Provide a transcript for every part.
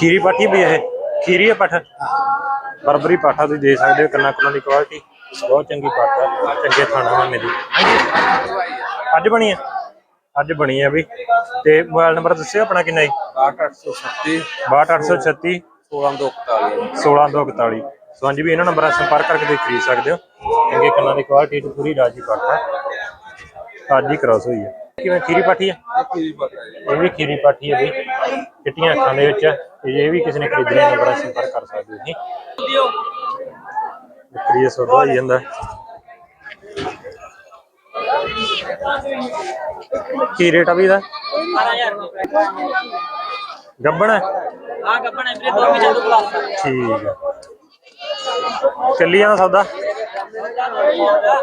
ਖੀਰੀ ਪਾਠੀ ਵੀ ਇਹ। ਖੀਰੀ ਹੈ ਪੱਠ। ਬਰਬਰੀ ਪਾਠਾ ਤੁਸੀਂ ਦੇ ਸਕਦੇ ਹੋ ਕੰਨਾ ਕੁੰਨਾ ਦੀ ਕੁਆਲਿਟੀ ਬਹੁਤ ਚੰਗੀ ਪਾਠ ਆ ਚੰਗੇ ਥਾਣਾ ਵਾਲੇ ਦੀ ਅੱਜ ਬਣੀ ਹੈ। ਅੱਜ ਬਣੀ ਹੈ ਵੀ। ਤੇ ਮੋਬਾਈਲ ਨੰਬਰ ਦੱਸਿਓ ਆਪਣਾ ਕਿੰਨਾ ਜੀ? 8836 62836 16241 16241 ਸੋ ਹਾਂਜੀ ਵੀ ਇਹਨਾਂ ਨੰਬਰਾਂ ਸੰਪਰਕ ਕਰਕੇ ਤੁਸੀਂ ਖਰੀਦ ਸਕਦੇ ਹੋ। ਚੰਗੇ ਕੰਨਾਂ ਦੀ ਕੁਆਲਿਟੀ ਤੇ ਪੂਰੀ ਰਾਜੀ ਪਾਠ ਅੱਜ ਹੀ ਕ੍ਰਾਸ ਹੋਈ ਹੈ। ਕਿਵੇਂ ਖੀਰੀ ਪਾਠੀ ਹੈ? ਕੀ ਪਤਾ ਹੈ। ਇਹ ਵੀ ਖੀਰੀ ਪਾਠੀ ਹੈ ਬਈ ਚਿੱਟੀਆਂ ਅੱਖਾਂ ਦੇ ਵਿੱਚ ਇਹ ਵੀ ਕਿਸੇ ਨੇ ਖਰੀਦਣੀ ਨੰਬਰ ਨਾਲ ਸੰਪਰਕ ਕਰ ਸਕਦੇ ਹੋ ਜੀ। ਬੱਕਰੀ ਦਾ ਸੌਦਾ ਜਾਂਦਾ। ਕੀ ਰੇਟ ਆ ਵੀ ਇਹਦਾ? 12000 ਗੱਬਣ? ਹੈ ਆ ਗੱਪਣੇ ਵੀਰੇ 2 ਮਹੀਨੇ ਤੋਂ ਪਲੱਸ ਠੀਕ ਹੈ ਚੱਲੀ ਜਾਂਦਾ ਸੌਦਾ?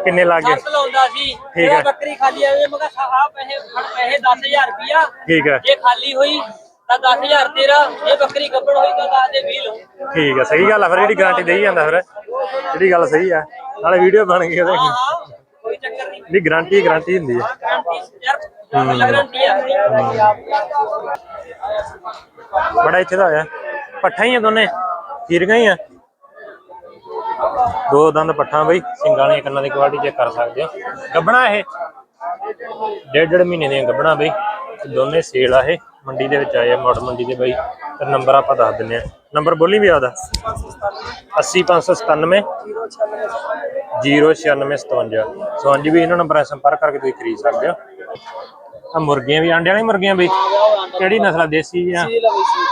ਕਿੰਨੇ ਲੱਗ ਸੱਤ ਲਾਉਂਦਾ ਸੀ। ਠੀਕ ਹੈ। ਇਹ ਬੱਕਰੀ ਖਾਲੀ ਆਵੇ ਮੈਂ ਕਿਹਾ ਆ ਪੈਸੇ ਫੜ ਪੈਸੇ 10000 ਰੁਪਿਆ ਠੀਕ ਹੈ ਜੇ ਖਾਲੀ ਹੋਈ ਤਾਂ 10000 ਤੇਰਾ ਜੇ ਬੱਕਰੀ ਗੱਪਣ ਹੋਈ ਤਾਂ 10 ਦੇ 20 ਲਓ। ਠੀਕ ਹੈ ਸਹੀ ਗੱਲ ਆ ਫਿਰ ਜਿਹੜੀ ਗਾਰੰਟੀ ਦੇਈ ਜਾਂਦਾ ਫਿਰ। ਜਿਹੜੀ ਗੱਲ ਸਹੀ ਆ ਨਾਲੇ ਵੀਡੀਓ ਬਣ ਗਈ ਉਹਦੇ। ਕੋਈ ਚੱਕਰ ਨਹੀਂ। ਗਾਰੰਟੀ ਗਾਰੰਟੀ ਹੁੰਦੀ ਹੈ ਗਾਰੰਟੀ ਯਾਰ ਗਾਰੰਟੀ ਆ। ਬੜਾ ਇੱਥੇ ਦਾ ਆਇਆ ਪੱਠਾ ਹੀ ਆ ਦੋਨੇ ਖੀਰੀਆਂ ਹੀ ਆ। ਦੋ ਦੰਦ ਪੱਠਾ ਬਈ ਸਿੰਗਾਂ ਵਾਲੀਆਂ ਕੰਨਾਂ ਦੀ ਕੁਆਲਿਟੀ ਚੈੱਕ ਕਰ ਸਕਦੇ ਹੋ। ਗੱਬਣਾ ਇਹ। ਡੇਢ ਡੇਢ ਮਹੀਨੇ ਦੀਆਂ ਗੱਬਣਾ ਬਈ। ਦੋਨੇ ਸੇਲ ਆ ਇਹ। ਮੰਡੀ ਦੇ ਵਿੱਚ ਆਏ ਆ ਮੋੜ ਮੰਡੀ ਦੇ ਬਈ। ਤੇ ਨੰਬਰ ਆਪਾਂ ਦੱਸ ਦਿੰਨੇ ਆ ਨੰਬਰ ਬੋਲੀ ਵੀ ਆਦਾ 80597 09657 ਸੋ ਹਾਂਜੀ ਵੀ ਇਹਨਾਂ ਨੰਬਰਾਂ ਸੰਪਰਕ ਕਰਕੇ ਤੁਸੀਂ ਖਰੀਦ ਸਕਦੇ ਹੋ। ਆ ਮੁਰਗੀਆਂ ਵੀ ਆਂਡੇ ਵਾਲੀ ਮੁਰਗੀਆਂ ਬਈ। ਕਿਹੜੀ ਨਸਲ ਆ ਦੇਸੀ ਜਾਂ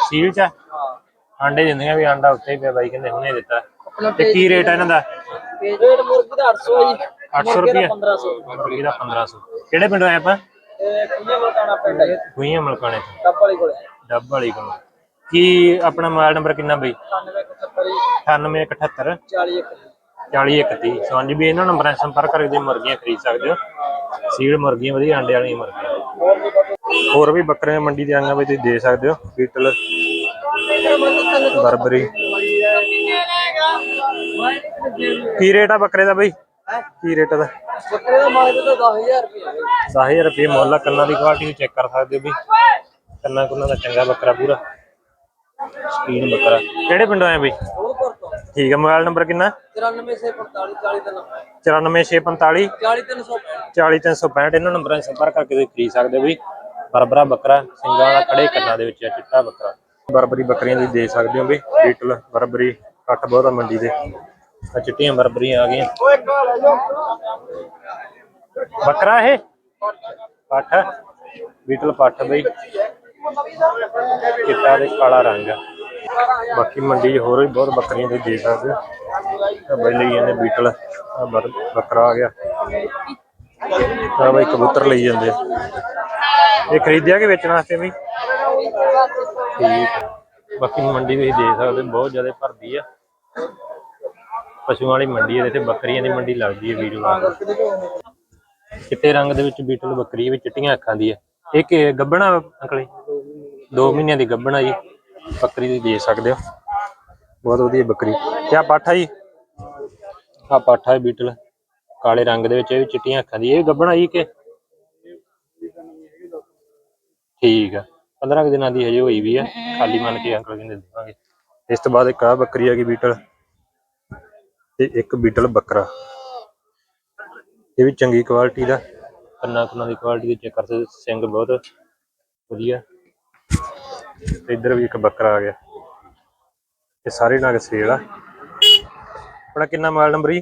ਸੀਲ ਚ? ਆਂਡੇ ਦਿੰਦੀਆਂ ਵੀ ਆਂਡਾ ਉੱਤੇ ਹੀ ਪਿਆ ਬਾਈ ਕਹਿੰਦੇ ਹੁਣੇ ਦਿੱਤਾ। ਤੇ ਕੀ ਰੇਟ ਆ ਇਹਨਾਂ ਦਾ? ਰੇਟ ਮੁਰਗੀ ਦਾ 800 ਜੀ। 800 ਰੁਪਏ 1500 ਮੁਰਗੀ ਦਾ 1500 ਕਿਹੜੇ ਪਿੰਡੋਂ ਆਏ ਆਪਾਂ? ਇਹ ਕਿੰਨੇ ਮਕਾਨਾ ਪਿੰਡ ਹੈ ਗੁਈਆਂ ਮਲਕਾਣੇ ਤੋਂ ਟੱਪ ਵਾਲੀ ਕੋਲੇ। ਡੱਬ ਵਾਲੀ ਕੋਲ। ਕੀ ਆਪਣਾ ਮੋਬਾਈਲ ਨੰਬਰ ਕਿੰਨਾ ਬਈ? 97 9878 40 4031 ਸੋ ਹਾਂਜੀ ਵੀ ਇਹਨਾਂ ਨੰਬਰਾਂ 'ਤੇ ਸੰਪਰਕ ਕਰਕੇ ਤੁਸੀਂ ਮੁਰਗੀਆਂ ਖਰੀਦ ਸਕਦੇ ਹੋ। ਸੀਲ ਮੁਰਗੀਆਂ ਵਧੀਆ ਆਂਡੇ ਵਾਲੀਆਂ ਮੁਰਗੀਆਂ। ਹੋਰ ਵੀ ਬੱਕਰੇ ਮੰਡੀ ਦੇ ਆਈਆਂ ਵੀ ਤੁਸੀਂ ਦੇ ਸਕਦੇ ਹੋ। ਬੀਟਲ ਬਰਬਰੀ। ਕੀ ਰੇਟ ਆ ਬੱਕਰੇ ਦਾ ਬਈ? ਕੀ ਰੇਟ ਦਾ ਬੱਕਰੇ ਦਾ ਮਾਲ ਤਾਂ 10000 ਰੁਪਏ 10000 ਰੁਪਏ ਮੁੱਲ ਆ, ਕੰਨਾਂ ਦੀ ਕੁਆਲਿਟੀ ਚੈੱਕ ਕਰ ਸਕਦੇ ਹੋ ਵੀ ਕੰਨਾਂ ਕੁੰਨਾਂ ਦਾ ਚੰਗਾ ਬੱਕਰਾ ਪੂਰਾ। ਸਕੀਨ ਬੱਕਰਾ। ਕਿਹੜੇ ਪਿੰਡੋਂ ਆਏ ਬਈ? ਠੀਕ ਹੈ ਮੋਬਾਈਲ ਨੰਬਰ ਕਿੰਨਾ? 93 ਸੇ 45 40 ਦਿਨ 94645 40 365 40365 ਇਹਨਾਂ ਨੰਬਰਾਂ 'ਤੇ ਸੰਪਰਕ ਕਰਕੇ ਤੁਸੀਂ ਖਰੀਦ ਸਕਦੇ ਹੋ ਵੀ ਬਰਬਰਾ ਬੱਕਰਾ ਸਿੰਘਾਂ ਵਾਲਾ ਖੜੇ ਕੰਨਾਂ ਦੇ ਵਿੱਚ ਆ ਚਿੱਟਾ ਬੱਕਰਾ। ਬਰਬਰੀ ਬੱਕਰੀਆਂ ਤੁਸੀਂ ਦੇ ਸਕਦੇ ਹੋ ਵੀ ਬੀਟਲ ਬਰਬਰੀ ਕੱਟ ਬਹੁਤ ਮੰਡੀ ਦੇ। ਆ ਚਿੱਟੀਆਂ ਬਰਬਰੀਆਂ ਆ ਗਈਆਂ। ਬੱਕਰਾ ਇਹ? ਪੱਠ। ਬੀਟਲ ਪੱਠ ਬਈ। ਚਿੱਟਾ ਤੇ ਕਾਲਾ ਰੰਗ ਆ। ਬਾਕੀ ਮੰਡੀ 'ਚ ਹੋਰ ਵੀ ਬਹੁਤ ਬੱਕਰੀਆਂ ਤੁਸੀਂ ਦੇ ਸਕਦੇ ਹੋ। ਆ ਬਈ ਲਈ ਜਾਂਦੇ ਬੀਟਲ। ਆ ਬੱਕਰਾ ਆ ਗਿਆ। ਆ ਬਈ ਕਬੂਤਰ ਲਈ ਜਾਂਦੇ। ਇਹ ਖਰੀਦਿਆ ਕਿ ਵੇਚਣ ਵਾਸਤੇ ਬਈ? ਠੀਕ ਬਾਕੀ ਮੰਡੀ ਤੁਸੀਂ ਦੇਖ ਸਕਦੇ ਬਹੁਤ ਜ਼ਿਆਦਾ ਭਰਦੀ ਆ। ਪਸ਼ੂਆਂ ਵਾਲੀ ਮੰਡੀ ਹੈ ਤੇ ਬੱਕਰੀਆਂ ਦੀ ਮੰਡੀ ਲੱਗਦੀ ਹੈ ਵੀਰਵਾਰ ਚਿੱਟੇ ਰੰਗ ਦੇ ਵਿੱਚ ਬੀਟਲ ਬੱਕਰੀ ਵੀ ਚਿੱਟੀਆਂ ਅੱਖਾਂ ਦੀ ਹੈ। ਇਹ ਕਿ ਗੱਬਣਾ ਅੰਕਲੇ 2 ਮਹੀਨਿਆਂ ਦੀ ਗੱਬਣਾ ਜੀ। ਬੱਕਰੀ ਦੀ ਦੇ ਸਕਦੇ ਹੋ। ਬਹੁਤ ਵਧੀਆ ਬੱਕਰੀ। ਤੇ ਆ ਪਾਠਾ ਜੀ? ਆ ਪਾਠਾ ਹੈ ਬੀਟਲ। ਕਾਲੇ ਰੰਗ ਦੇ ਵਿੱਚ ਇਹ ਵੀ ਚਿੱਟੀਆਂ ਅੱਖਾਂ ਦੀ ਇਹ ਗੱਬਣਾ ਜੀ ਕਿ? ਠੀਕ ਆ। 15 ਕੁ ਦਿਨਾਂ ਦੀ ਹਜੇ ਹੋਈ ਵੀ ਆ ਖਾਲੀ ਮੰਨ ਕੇ ਅੰਕਲ ਕਹਿੰਦੇ ਦੇਵਾਂਗੇ। ਇਸ ਤੋਂ ਬਾਅਦ ਇੱਕ ਆ ਬੱਕਰੀ ਆ ਗਈ ਬੀਟਲ। ਤੇ ਇੱਕ ਬੀਟਲ ਬੱਕਰਾ। ਇਹ ਵੀ ਚੰਗੀ ਕੁਆਲਿਟੀ ਦਾ। ਕੰਨਾਂ ਕੁੰਨਾਂ ਦੀ ਕੁਆਲਿਟੀ ਦੀ ਚੈੱਕ ਕਰ ਸਕਦੇ ਸਿੰਘ ਬਹੁਤ ਵਧੀਆ। ਤੇ ਇੱਧਰ ਵੀ ਇੱਕ ਬੱਕਰਾ ਆ ਗਿਆ। ਇਹ ਸਾਰੇ ਨਗ ਸੇਲ ਆ। ਆਪਣਾ ਕਿੰਨਾ ਮੋਬਾਈਲ ਨੰਬਰ ਜੀ?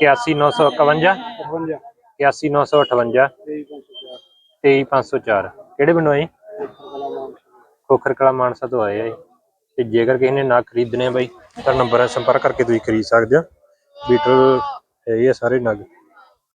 81951 81958 23504 ਕਿਹੜੇ ਪਿੰਡੋਂ ਆਏ ਖੋਖਰ ਕਲਾ ਮਾਨਸਾ ਤੋਂ ਆਏ ਆ ਜੀ। ਤੇ ਜੇਕਰ ਕਿਸੇ ਨੇ ਨਾ ਖਰੀਦਣੇ ਆ ਬਾਈ ਤਾਂ ਨੰਬਰ ਹੈ ਸੰਪਰਕ ਕਰਕੇ ਤੁਸੀਂ ਖਰੀਦ ਸਕਦੇ ਹੋ। ਬੀਟਲ ਹੈਗੇ ਆ ਸਾਰੇ ਨਗ।